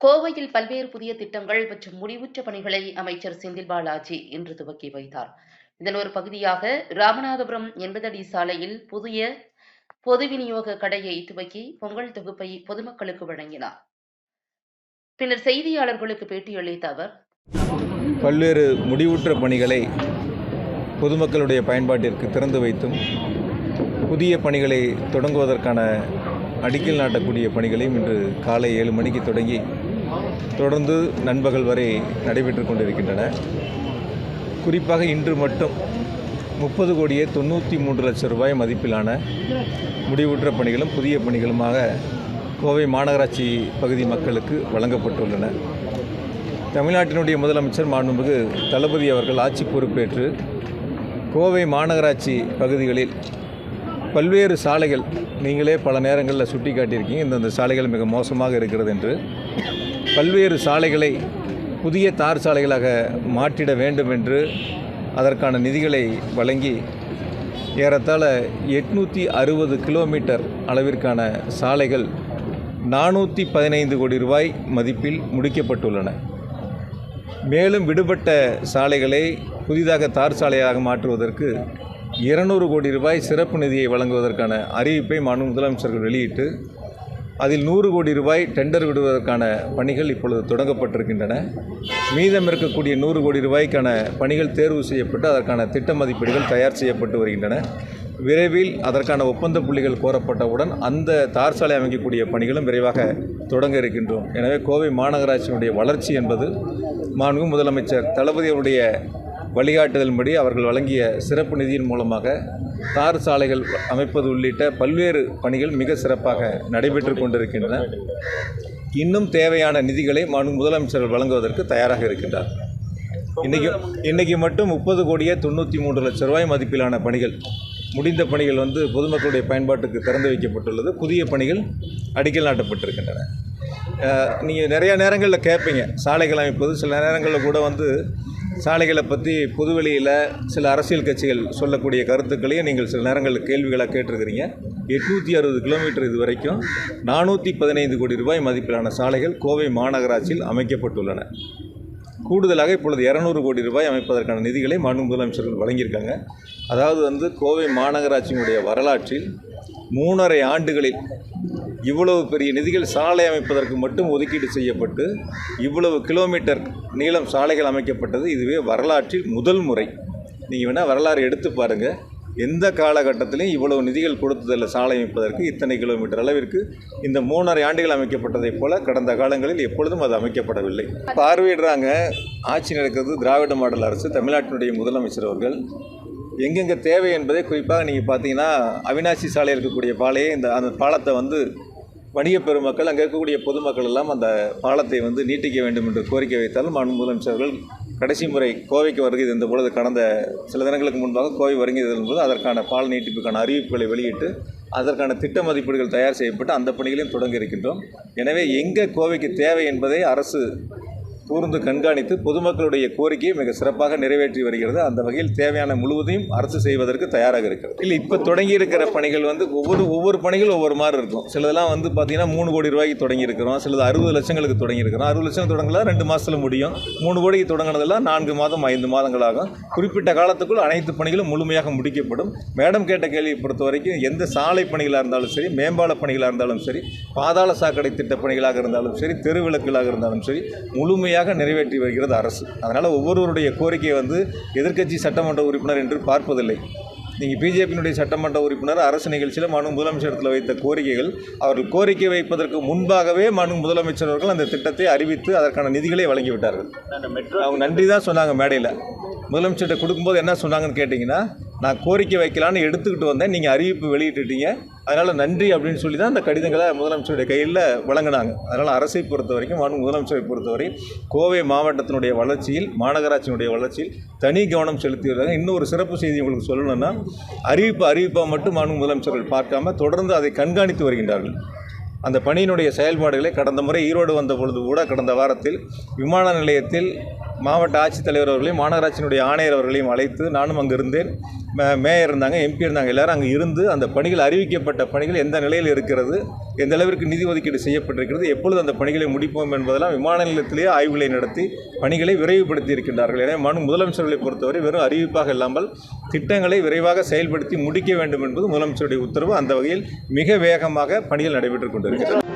கோவையில் பல்வேறு புதிய திட்டங்கள் மற்றும் முடிவுற்ற பணிகளை அமைச்சர் செந்தில் பாலாஜி இன்று துவக்கி வைத்தார். இதன் ஒரு பகுதியாக ராமநாதபுரம் எண்பது அடி சாலையில் புதிய பொது விநியோக கடையை துவக்கி பொங்கல் தொகுப்பை பொதுமக்களுக்கு வழங்கினார். பின்னர் செய்தியாளர்களுக்கு பேட்டியளித்த அவர் பல்வேறு முடிவுற்ற பணிகளை பொதுமக்களுடைய பயன்பாட்டிற்கு திறந்து வைத்தும் புதிய பணிகளை தொடங்குவதற்கான அடிக்கல் நாட்டக்கூடிய பணிகளையும் இன்று காலை ஏழு மணிக்கு தொடங்கி தொடர்ந்து நண்பகல் வரை நடைபெற்று கொண்டிருக்கின்றன. குறிப்பாக இன்று மட்டும் முப்பது கோடியே தொண்ணூற்றி மூன்று லட்சம் ரூபாய் மதிப்பிலான முடிவுற்ற பணிகளும் புதிய பணிகளுமாக கோவை மாநகராட்சி பகுதி மக்களுக்கு வழங்கப்பட்டுள்ளன. தமிழ்நாட்டினுடைய முதலமைச்சர் மாண்புமிகு தளபதி அவர்கள் ஆட்சி பொறுப்பேற்று கோவை மாநகராட்சி பகுதிகளில் பல்வேறு சாலைகள் நீங்களே பல நேரங்களில் சுட்டி காட்டியிருக்கீங்க. இந்தந்த சாலைகள் மிக மோசமாக இருக்கிறது என்று. பல்வேறு சாலைகளை புதிய தார் சாலைகளாக மாற்றிட வேண்டும் என்று அதற்கான நிதிகளை வழங்கி ஏறத்தாழ எட்நூற்றி அறுபது கிலோமீட்டர் அளவிற்கான சாலைகள் நானூற்றி பதினைந்து கோடி ரூபாய் மதிப்பில் முடிக்கப்பட்டுள்ளன. மேலும் விடுபட்ட சாலைகளை புதிதாக தார் சாலையாக மாற்றுவதற்கு இருநூறு கோடி ரூபாய் சிறப்பு நிதியை வழங்குவதற்கான அறிவிப்பை மாநில முதலமைச்சர்கள் வெளியிட்டு அதில் நூறு கோடி ரூபாய் டெண்டர் விடுவதற்கான பணிகள் இப்பொழுது தொடங்கப்பட்டிருக்கின்றன. மீதம் இருக்கக்கூடிய நூறு கோடி ரூபாய்க்கான பணிகள் தேர்வு செய்யப்பட்டு அதற்கான திட்ட மதிப்பீடுகள் தயார் செய்யப்பட்டு வருகின்றன. விரைவில் அதற்கான ஒப்பந்த புள்ளிகள் கோரப்பட்டவுடன் அந்த தார் சாலை அமைக்கக்கூடிய பணிகளும் விரைவாக தொடங்க இருக்கின்றோம். எனவே கோவை மாநகராட்சியினுடைய வளர்ச்சி என்பது மாண்பு முதலமைச்சர் தளபதி அவருடைய வழிகாட்டுதல்படி அவர்கள் வழங்கிய சிறப்பு நிதியின் மூலமாக தார் சாலைகள் அமைப்பது உள்ளிட்ட பல்வேறு பணிகள் மிக சிறப்பாக நடைபெற்று கொண்டிருக்கின்றன. இன்னும் தேவையான நிதிகளை மாண்பு முதலமைச்சர்கள் வழங்குவதற்கு தயாராக இருக்கின்றார். இன்றைக்கி இன்றைக்கி மட்டும் முப்பது கோடியே தொண்ணூற்றி மூன்று லட்சம் ரூபாய் மதிப்பிலான பணிகள் முடிந்த பணிகள் வந்து பொதுமக்களுடைய பயன்பாட்டுக்கு திறந்து வைக்கப்பட்டுள்ளது. புதிய பணிகள் அடிக்கல் நாட்டப்பட்டிருக்கின்றன. நீங்கள் நிறைய நேரங்களில் கேட்பீங்க சாலைகள் அமைப்பது சில நேரங்களில் கூட வந்து சாலைகளை பற்றி பொதுவெளியில் சில அரசியல் கட்சிகள் சொல்லக்கூடிய கருத்துக்களையும் நீங்கள் சில நேரங்களில் கேள்விகளாக கேட்டிருக்கிறீங்க. எட்நூற்றி அறுபது கிலோமீட்டர் இது வரைக்கும் நானூற்றி பதினைந்து கோடி ரூபாய் மதிப்பிலான சாலைகள் கோவை மாநகராட்சியில் அமைக்கப்பட்டுள்ளன. கூடுதலாக இப்பொழுது இரநூறு கோடி ரூபாய் அமைப்பதற்கான நிதிகளை மாநில முதலமைச்சர்கள் வழங்கியிருக்காங்க. அதாவது வந்து கோவை மாநகராட்சியினுடைய வரலாற்றில் மூணரை ஆண்டுகளில் இவ்வளவு பெரிய நிதிகள் சாலை அமைப்பதற்கு மட்டும் ஒதுக்கீடு செய்யப்பட்டு இவ்வளவு கிலோமீட்டர் நீளம் சாலைகள் அமைக்கப்பட்டது இதுவே வரலாற்றில் முதல் முறை. நீங்கள் வேணால் வரலாறு எடுத்து பாருங்கள் எந்த காலகட்டத்திலையும் இவ்வளவு நிதிகள் கொடுத்ததில்லை சாலை அமைப்பதற்கு இத்தனை கிலோமீட்டர் அளவிற்கு. இந்த மூணரை ஆண்டுகள் அமைக்கப்பட்டதைப் போல கடந்த காலங்களில் எப்பொழுதும் அது அமைக்கப்படவில்லை. பார்வையிடுறாங்க. ஆட்சி நடக்கிறது திராவிட மாடல் அரசு தமிழ்நாட்டினுடைய முதலமைச்சர் அவர்கள். எங்கெங்கே தேவை என்பதை குறிப்பாக நீங்கள் பார்த்தீங்கன்னா அவினாசி சாலையில் இருக்கக்கூடிய பாலையே இந்த அந்த பாலத்தை வந்து வணிக பெருமக்கள் அங்கே இருக்கக்கூடிய பொதுமக்கள் எல்லாம் அந்த பாலத்தை வந்து நீட்டிக்க வேண்டும் என்று கோரிக்கை வைத்தாலும் மாண்பு முதலமைச்சர்கள் கடைசி முறை கோவைக்கு வருகை இருந்த பொழுது கடந்த சில தினங்களுக்கு முன்பாக கோவை வருகை போது அதற்கான பால் நீட்டிப்புக்கான அறிவிப்புகளை வெளியிட்டு அதற்கான திட்ட மதிப்பீடுகள் தயார் செய்யப்பட்டு அந்த பணிகளையும் தொடங்கி இருக்கின்றோம். எனவே எங்கே கோவைக்கு தேவை என்பதை அரசு கூர்ந்து கண்காணித்து பொதுமக்களுடைய கோரிக்கையை மிக சிறப்பாக நிறைவேற்றி வருகிறது. அந்த வகையில் தேவையான முழுவதையும் அரசு செய்வதற்கு தயாராக இருக்கிறது. இல்லை இப்போ தொடங்கி இருக்கிற பணிகள் வந்து ஒவ்வொரு ஒவ்வொரு பணிகள் ஒவ்வொரு மாதிரி இருக்கும். சிலதெல்லாம் வந்து பார்த்தீங்கன்னா மூணு கோடி ரூபாய்க்கு தொடங்கி இருக்கிறோம் சிலது அறுபது லட்சங்களுக்கு தொடங்கி இருக்கிறோம் அறுபது லட்சம் தொடங்கலாம் ரெண்டு மாதத்தில் முடியும். மூணு கோடிக்கு தொடங்கினதெல்லாம் நான்கு மாதம் ஐந்து மாதங்களாகும் குறிப்பிட்ட காலத்துக்குள் அனைத்து பணிகளும் முழுமையாக முடிக்கப்படும். மேடம் கேட்ட கேள்வியை பொறுத்த வரைக்கும் எந்த சாலை பணிகளாக இருந்தாலும் சரி மேம்பால பணிகளாக இருந்தாலும் சரி பாதாள சாக்கடை திட்ட பணிகளாக இருந்தாலும் சரி தெருவிளக்குகளாக இருந்தாலும் சரி முழுமையாக முழுமையாக நிறைவேற்றி வருகிறது அரசு. அதனால் ஒவ்வொருவருடைய கோரிக்கையை வந்து எதிர்க்கட்சி சட்டமன்ற உறுப்பினர் என்று பார்ப்பதில்லை. நீங்கள் பிஜேபியினுடைய சட்டமன்ற உறுப்பினர் அரசு நிகழ்ச்சியில் மனு முதலமைச்சரத்தில் வைத்த கோரிக்கைகள் அவர்கள் கோரிக்கை வைப்பதற்கு முன்பாகவே மனு முதலமைச்சர் அவர்கள் அந்த திட்டத்தை அறிவித்து அதற்கான நிதிகளை வழங்கிவிட்டார்கள். அவங்க நன்றி தான் சொன்னாங்க மேடையில். முதலமைச்சர்கிட்ட கொடுக்கும்போது என்ன சொன்னாங்கன்னு கேட்டிங்கன்னா நான் கோரிக்கை வைக்கலான்னு எடுத்துக்கிட்டு வந்தேன். நீங்கள் அறிவிப்பு வெளியிட்டுட்டீங்க. அதனால் நன்றி அப்படின்னு சொல்லி தான் அந்த கடிதங்களை முதலமைச்சருடைய கையில் வழங்கினாங்க. அதனால் அரசை பொறுத்த வரைக்கும் மாநில முதலமைச்சரை பொறுத்தவரை கோவை மாவட்டத்தினுடைய வளர்ச்சியில் மாநகராட்சியினுடைய வளர்ச்சியில் தனி கவனம் செலுத்தி வருகிறாங்க இன்னும் ஒரு சிறப்பு செய்தி உங்களுக்கு சொல்லணும்னா அறிவிப்பு அறிவிப்பாக மட்டும் மாநில முதலமைச்சர்கள் பார்க்காம தொடர்ந்து அதை கண்காணித்து வருகின்றார்கள். அந்த பணியினுடைய செயல்பாடுகளை கடந்த முறை ஈரோடு வந்த பொழுது கூட கடந்த வாரத்தில் விமான நிலையத்தில் மாவட்ட ஆட்சித்தலைவர் அவர்களையும் மாநகராட்சியினுடைய ஆணையர் அவர்களையும் அழைத்து நானும் அங்கே இருந்தேன். மே- மேயர் இருந்தாங்க எம்பி இருந்தாங்க எல்லாரும் அங்கே இருந்து அந்த பணிகள் அறிவிக்கப்பட்ட பணிகள் எந்த நிலையில் இருக்கிறது எந்த அளவிற்கு நிதி ஒதுக்கீடு செய்யப்பட்டிருக்கிறது எப்பொழுது அந்த பணிகளை முடிப்போம் என்பதெல்லாம் விமான நிலையத்திலேயே ஆய்வுகளை நடத்தி பணிகளை விரைவுபடுத்தி இருக்கின்றார்கள். எனவே மனு முதலமைச்சர்களை பொறுத்தவரை வெறும் அறிவிப்பாக இல்லாமல் திட்டங்களை விரைவாக செயல்படுத்தி முடிக்க வேண்டும் என்பது முதலமைச்சருடைய உத்தரவு. அந்த வகையில் மிக வேகமாக பணிகள் நடைபெற்றுக் கொண்டிருக்கிறது.